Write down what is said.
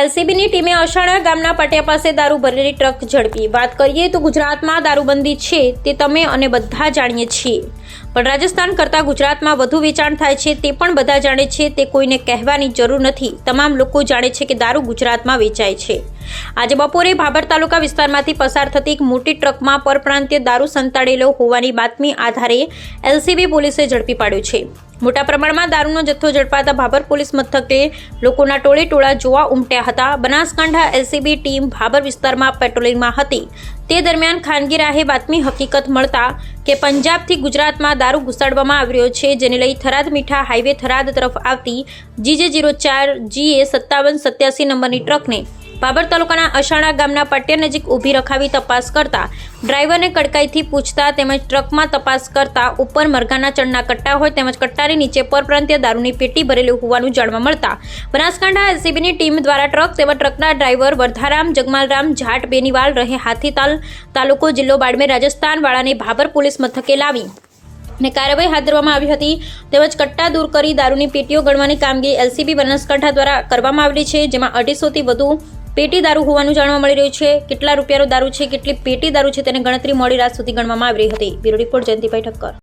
એલસીબીની ટીમે અષાણા ગામના પટિયા પાસે દારૂ ભરેલી ટ્રક ઝડપી. વાત કરીએ તો ગુજરાતમાં દારૂબંધી છે તે તમે અને બધા જાણીએ છીએ. પણ રાજસ્થાન કરતાં ગુજરાતમાં વધુ વેચાણ થાય છે તે પણ બધા જાણે છે તે કોઈને કહેવાની જરૂર નથી. તમામ લોકો જાણે છે કે દારૂ ગુજરાતમાં વેચાય છે. આજે બપોરે ભાભર તાલુકા વિસ્તારમાંથી પસાર થતી એક મોટી ટ્રકમાં પરપ્રાંતીય દારૂ સંતાડેલો હોવાની બાતમી આધારે એલસીબી પોલીસે ઝડપી પાડ્યો છે. મોટા પ્રમાણમાં દારૂનો જથ્થો ઝડપાતા ભાભર પોલીસ મથકે લોકોના ટોળે ટોળા જોવા ઉમટ્યા હતા. બનાસકાંઠા એલસીબી ટીમ ભાભર વિસ્તારમાં પેટ્રોલિંગમાં હતી. તે દરમિયાન ખાનગી રાહે બાતમી હકીકત મળતા કે પંજાબથી ગુજરાતમાં દારૂ ઘુસાડવામાં આવી રહ્યો છે, જેને લઈ થરાદ મીઠા હાઈવે થરાદ તરફ આવતી જીજે જીરો ચાર જીએ સત્તાવન સત્યાસી નંબરની ટ્રકને બાબર તાલુકાના અષાણા ગામના પટેલ નજીક ઊભી રખાવી તપાસ કરતા ડ્રાઈવરને કડકાઈથી પૂછતા તેમજ ટ્રકમાં તપાસ કરતા ઉપર મરઘાના ચણના કટ્ટા હોય તેમજ કટ્ટાની નીચે પરપ્રાંતીય દારૂની પેટી ભરેલી હોવાનું જાણવા મળતા બનાસકાંઠા એલસીબીની ટીમ દ્વારા ટ્રક તેમજ ટ્રકના ડ્રાઈવર વર્ધારામ જગમાલરામ જાટ બેનીવાલ રહે હાથીતાલ તાલુકો જિલ્લો બાડમેર રાજસ્થાન વાળાને ભાબર પોલીસ મથકે લાવી ને કાર્યવાહી હાથ ધરવામાં આવી હતી તેમજ કટ્ટા દૂર કરી દારૂની પેટીઓ ગણવાની કામગીરી એલસીબી બનાસકાંઠા દ્વારા કરવામાં આવેલી છે, જેમાં અઢીસોથી વધુ પેટી દારૂ હોવાનું જાણવા મળી રહ્યું છે. કેટલા રૂપિયાનો દારૂ છે, કેટલી પેટી દારૂ છે, તેની ગણતરી મોડી રાત સુધી ગણવામાં આવી રહી હતી. Bureau report Jayantibhai Thakkar.